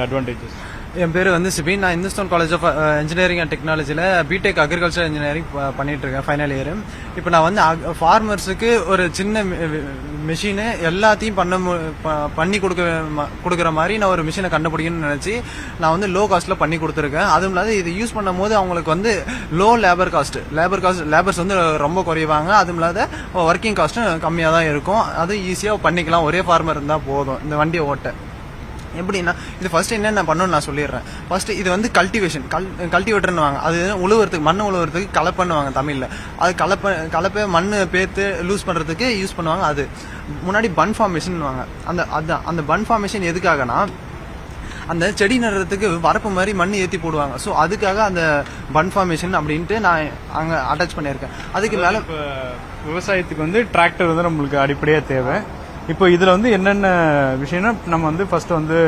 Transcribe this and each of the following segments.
Advantages என் பேர் வந்து சிபின் நான் Hindustan college of engineering and டெக்னாலஜியில் பிடெக் அக்ரிகல்ச்சர் இன்ஜினியரிங் பண்ணிட்டு இருக்கேன் ஃபைனல் இயர் இப்போ நான் வந்து ஃபார்மர்ஸுக்கு ஒரு சின்ன மிஷினு எல்லாத்தையும் பண்ண மு- பண்ணி கொடுக்க கொடுக்குற மாதிரி நான் ஒரு மிஷினை கண்டுபிடிக்கணும்னு நினச்சி நான் வந்து லோ காஸ்ட்டில் பண்ணி கொடுத்துருக்கேன். அதுவும் இல்லாத இது யூஸ் பண்ணும்போது அவங்களுக்கு வந்து low labour cost labour cost labours வந்து ரொம்ப குறைவாங்க. அதுவும் இல்லாத ஒர்க்கிங் காஸ்ட்டும் கம்மியாக தான் இருக்கும். அதுவும் ஈஸியாக பண்ணிக்கலாம். ஒரே ஃபார்மர் இருந்தால் போதும். இந்த வண்டியை ஓட்ட. எப்படின்னா இது ஃபர்ஸ்ட் என்ன பண்ணணும்னு நான் சொல்லிடுறேன். ஃபர்ஸ்ட் இது வந்து கல்டிவேஷன் கல் கல்டிவேட்டர்னு வாங்க அது உழுவுறதுக்கு மண் உழுவுறதுக்கு கலப்பண்ணுவாங்க தமிழ்ல. அது கலப்ப கலப்பை மண் பேத்து லூஸ் பண்றதுக்கு யூஸ் பண்ணுவாங்க அது. முன்னாடி பன் ஃபார்மேஷன் வாங்க அந்த அதான் அந்த பன் ஃபார்மேஷன் எதுக்காகனா அந்த செடி நடுறதுக்கு வரப்பு மாதிரி மண் ஏத்தி போடுவாங்க. ஸோ அதுக்காக அந்த பன் ஃபார்மேஷன் அப்படின்ட்டு நான் அங்க அட்டாச் பண்ணியிருக்கேன். அதுக்கு மேல விவசாயத்துக்கு வந்து டிராக்டர் வந்து நம்மளுக்கு அடிப்படையாக தேவை. இப்போ இதில் வந்து என்னென்ன விஷயம்னா நம்ம வந்து ஃபர்ஸ்ட் வந்து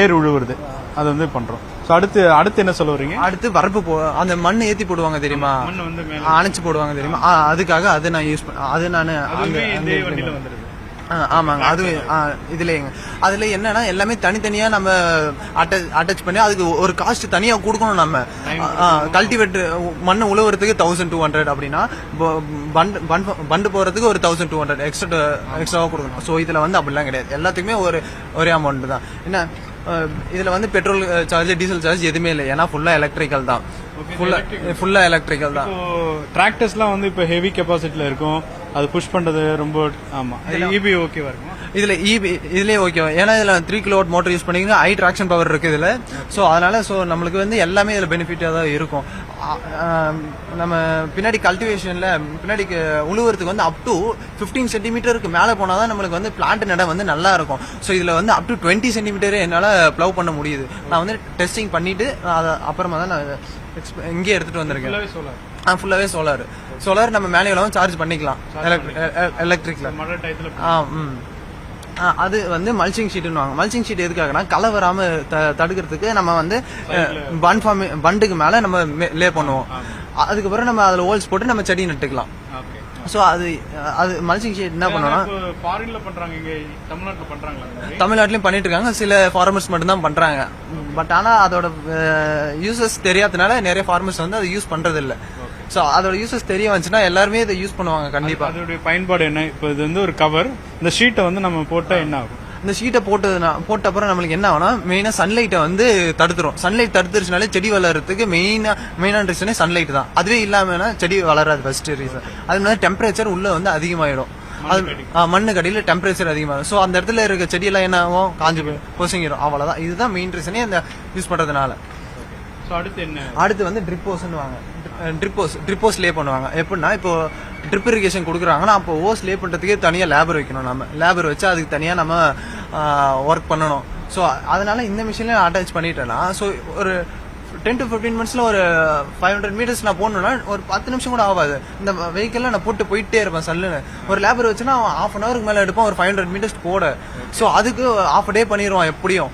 ஏர் உழுவுறது. அதை வந்து பண்றோம். ஸோ அடுத்து அடுத்து என்ன சொல்ல வரீங்க அடுத்து வரப்பு போ அந்த மண் ஏத்தி போடுவாங்க தெரியுமா? மண் வந்து அணைச்சு போடுவாங்க தெரியுமா? அதுக்காக அது நான் யூஸ் பண்ண அது நான் அதுவுமே ஆமாங்க. அது ஆ, இதுலயேங்க அதுல என்னன்னா எல்லாமே தனித்தனியா நம்ம அட்டாச் பண்ணி அதுக்கு ஒரு காஸ்ட் தனியா கொடுக்கணும் நம்ம. கல்டிவேட் மண்ணு உழுவுறதுக்கு தௌசண்ட் டூ ஹண்ட்ரட் அப்படின்னா பண்டு பண்டு- போறதுக்கு ஒரு தௌசண்ட் டூ ஹண்ட்ரட் எக்ஸ்ட்ரா எக்ஸ்ட்ராவா கொடுக்கணும். ஸோ இதுல வந்து அப்படிலாம் கிடையாது. எல்லாத்துக்குமே ஒரு ஒரே அமௌண்ட் தான். என்ன இதுல வந்து பெட்ரோல் சார்ஜ் டீசல் சார்ஜ் எதுவுமே இல்லை. ஏன்னா ஃபுல்லா எலக்ட்ரிக்கல் தான். ஃபுல்லா ஃபுல்லா எலக்ட்ரிக்கல் தான். டிராக்டர்ஸ்லாம் வந்து இப்போ ஹெவி கெப்பாசிட்டியில் இருக்கும். அது புஷ் பண்றது ரொம்ப ஆமா. இபி ஓகேவா இருக்கும்? இதுல இபி இதுலயே ஓகே ஏன்னா இதுல த்ரீ கிலோ மோட்டர் யூஸ் பண்ணிங்க ஹை ட்ராக்ஷன் பவர் இருக்கு இதுல. சோ அதனால சோ நம்மளுக்கு வந்து எல்லாமே இதுல பெனிஃபிட்டா தான் இருக்கும். நம்ம பின்னாடி கல்டிவேஷன்ல பின்னாடி உழுவுறதுக்கு வந்து அப் டு 15 சென்டிமீட்டருக்கு மேல போனாதான் நம்மளுக்கு வந்து பிளான்ட் நட வந்து நல்லா இருக்கும். சோ இதுல வந்து அப் டு டுவெண்ட்டி சென்டிமீட்டர் என்னால ப்ளவ் பண்ண முடியுது. நான் வந்து டெஸ்டிங் பண்ணிட்டு அதை அப்புறமா தான் நான் இங்கே எடுத்துட்டு வந்திருக்கேன். ஃபுல்லாகவே சோலார் ஆ ஃபுல்லாவே சோலார் சோலார் நம்ம மேனுவலாவும் சார்ஜ் பண்ணிக்கலாம். எலக்ட்ரிக்ல மழை டயத்தில் ஆ ம். அது வந்து மல்ச்சிங் ஷீட்னு வாங்க. மல்ச்சிங் ஷீட் எதுக்காகனா களை வராம த- தடுக்கிறதுக்கு நம்ம வந்து பன் ஃபார்ம் பண்டுக்கு மேல நம்ம லே பண்ணுவோம். அதுக்கப்புறம் நம்ம அதுல ஹோல்ஸ் போட்டு நம்ம செடி நட்டுக்கலாம். சோ அது அது மல்ச்சிங் ஷீட் என்ன பண்ணுவோம்னா இப்போ ஃபாரின்ல பண்றாங்க இங்க தமிழ்நாட்டில் மாதிரி? தமிழ்நாட்டிலயும் பண்ணிட்டு இருக்காங்க. சில ஃபார்மர்ஸ் மட்டும் தான் பண்றாங்க. பட் ஆனா அதோட யூசஸ் தெரியாதனால நிறைய ஃபார்மர்ஸ் வந்து அதை யூஸ் பண்றது இல்ல சோ அதோட யூசஸ் தெரிய வந்துச்சுன்னா எல்லாருமே இதை யூஸ் பண்ணுவாங்க கண்டிப்பா. அதோடைய பயன்பாடு என்ன? இப்போ இது வந்து ஒரு கவர் இந்த ஷீட்டை வந்து நம்ம போட்டா என்ன ஆகும்? இந்த ஷீட்டை போட்டதுனா போட்ட அப்புறம் நம்மளுக்கு என்ன ஆகும்னா மெயினா சன்லைட்டை வந்து தடுத்துரும். சன்லைட் தடுத்துருச்சுனாலே செடி வளர்றதுக்கு மெயினா மெயினான ரீசனே சன்லைட் தான். அதுவே இல்லாமனா செடி வளராது ஃபர்ஸ்ட் ரீசன் அது மாதிரி டெம்பரேச்சர் உள்ள வந்து அதிகமாயிடும். அது மண்ணு கடியில டெம்பரேச்சர் அதிகமாகும் ஸோ அந்த இடத்துல இருக்க செடியெல்லாம் என்ன ஆகும்? காஞ்சு போய் பொசுங்கிடும் அவ்வளவுதான். இதுதான் மெயின் ரீசனே இந்த யூஸ் பண்றதுனால. ஸோ அடுத்து என்ன? அடுத்து வந்து ட்ரிப்போஸ்னு வாங்க. ட்ரிப்போஸ் ட்ரிப்போஸ் லே பண்ணுவாங்க. எப்படின்னா இப்போ ட்ரிப் இரிகேஷன் கொடுக்குறாங்கன்னா அப்போ ஓஸ் லே பண்ணுறதுக்கே தனியாக லேபர் வைக்கணும் நம்ம. லேபர் வச்சு அதுக்கு தனியாக நம்ம ஒர்க் பண்ணணும். ஸோ அதனால இந்த மிஷின்ல அட்டாச் பண்ணிட்டேன்னா ஸோ ஒரு டென் டு ஃபிஃப்டீன் மினிட்ஸ்ல ஒரு ஃபைவ் ஹண்ட்ரட் மீட்டர்ஸ் நான் போகணுன்னா ஒரு பத்து நிமிஷம் கூட ஆகாது. இந்த வெஹிக்கிளில் நான் போட்டு போயிட்டே இருப்பேன் சல்லுன்னு. ஒரு லேபர் வச்சுன்னா அவன் ஹாஃப் அன் ஹவருக்கு மேலே எடுப்பான் ஒரு ஃபைவ் ஹண்ட்ரட் மீட்டர்ஸ் போட. ஸோ அதுக்கு ஹாஃப் டே பண்ணிடுவான் எப்படியும்.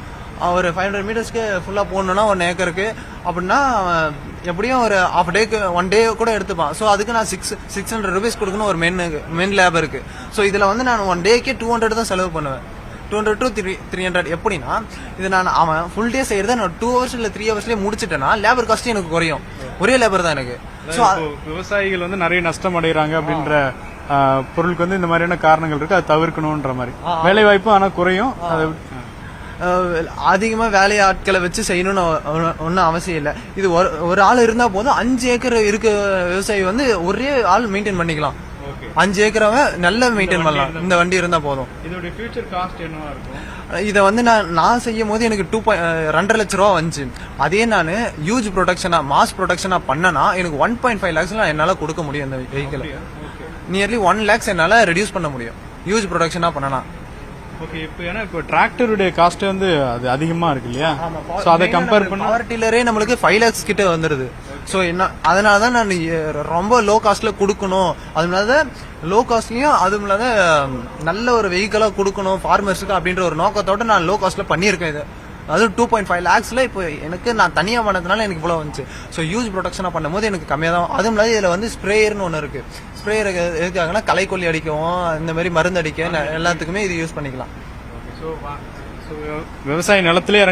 ஒரு ஃபைவ் ஹண்ட்ரட் மீட்டர்ஸ்க்கு ஃபுல்லாக போகணுன்னா ஒன் ஏக்கருக்கு அப்படின்னா எப்படியும் ஒரு ஹாஃப் டேக்கு ஒன் டே கூட எடுத்துப்பான். ஸோ அதுக்கு நான் சிக்ஸ் சிக்ஸ் ஹண்ட்ரட் ருபீஸ் கொடுக்கணும் ஒரு மென்னுக்கு மென் லேபருக்கு ஸோ இதில் வந்து நான் ஒன் டேக்கே டூ ஹண்ட்ரட் தான் செலவு பண்ணுவேன். Two hundred to three three hundred எப்படின்னா இது நான் அவன் ஃபுல் டே செய்யறத நான் டூ ஹவர்ஸ் இல்லை த்ரீ ஹவர்ஸ்லேயே முடிச்சிட்டேன்னா லேபர் காஸ்ட் எனக்கு குறையும். ஒரே லேபர் தான் எனக்கு. ஸோ விவசாயிகள் வந்து நிறைய நஷ்டம் அடைகிறாங்க அப்படின்ற பொருளுக்கு வந்து இந்த மாதிரியான காரணங்கள் இருக்கு. அதை தவிர்க்கணும்ன்ற மாதிரி. வேலை வாய்ப்பு ஆனா குறையும். அதை அதிகமாக வேலை ஆட்களை வச்சு செய்யணும்னு ஒன்றும் அவசியம் இல்லை. இது ஒரு ஒரு ஆள் இருந்தால் போதும். அஞ்சு ஏக்கர் இருக்க விவசாயி வந்து ஒரே ஆள் மெயின்டைன் பண்ணிக்கலாம். அஞ்சு ஏக்கரவை நல்லா மெயின்டைன் பண்ணலாம். இந்த வண்டி இருந்தால் போதும். இதோட ஃபியூச்சர் காஸ்ட் என்னவா இருக்கும்? இதை வந்து நான் நான் செய்யும் போது எனக்கு டூ ரெண்டரை லட்ச ரூபா வந்துச்சு. அதே நான் ஹியூஜ் ப்ரொடக்ஷனா மாஸ் ப்ரொடக்ஷனா பண்ணனா எனக்கு ஒன் பாயிண்ட் ஃபைவ் லேக்ஸ்ல என்னால் கொடுக்க முடியும் இந்த வெஹிக்கிள் நியர்லி ஒன் லேக்ஸ் என்னால் ரெடியூஸ் பண்ண முடியும். ஹியூஜ் ப்ரொடக்ஷனா பண்ணனா. ஓகே இப்போ ஏன்னா இப்போ டிராக்டருடைய காஸ்ட் வந்து அது அதிகமா இருக்கு இல்லையா? ஸோ அதை கம்பேர் பண்ண பவர் டில்லரே நம்மளுக்கு ஃபைவ் லேக்ஸ் கிட்ட வந்துருது. ஸோ என்ன அதனால தான் நான் ரொம்ப லோ காஸ்ட்ல கொடுக்கணும் அதனால லோ காஸ்ட்லயும் அதுவும் இல்லாத நல்ல ஒரு வெஹிக்கிளா கொடுக்கணும் ஃபார்மர்ஸுக்கு அப்படின்ற ஒரு நோக்கத்தோட நான் லோ காஸ்ட்ல பண்ணியிருக்கேன் இது. அதுவும் டூ பாயிண்ட் ஃபைவ் லேக்ஸ்ல இப்போ எனக்கு நான் தனியா பண்ணதுனால எனக்கு இவ்வளவு வந்துச்சு. ஸோ யூஸ் ப்ரொடக்ஷனா பண்ணும்போது எனக்கு கம்மியாக தான் அதுவும் இல்லாத இதுல வந்து ஸ்ப்ரேயர்னு ஒன்று இருக்கு. ஸ்ப்ரே எதுக்காகனா களைக்கொல்லி அடிக்கவும் இந்த மாதிரி மருந்து அடிக்க எல்லாத்துக்குமே இது யூஸ் பண்ணிக்கலாம். விவசாய நிலத்திலே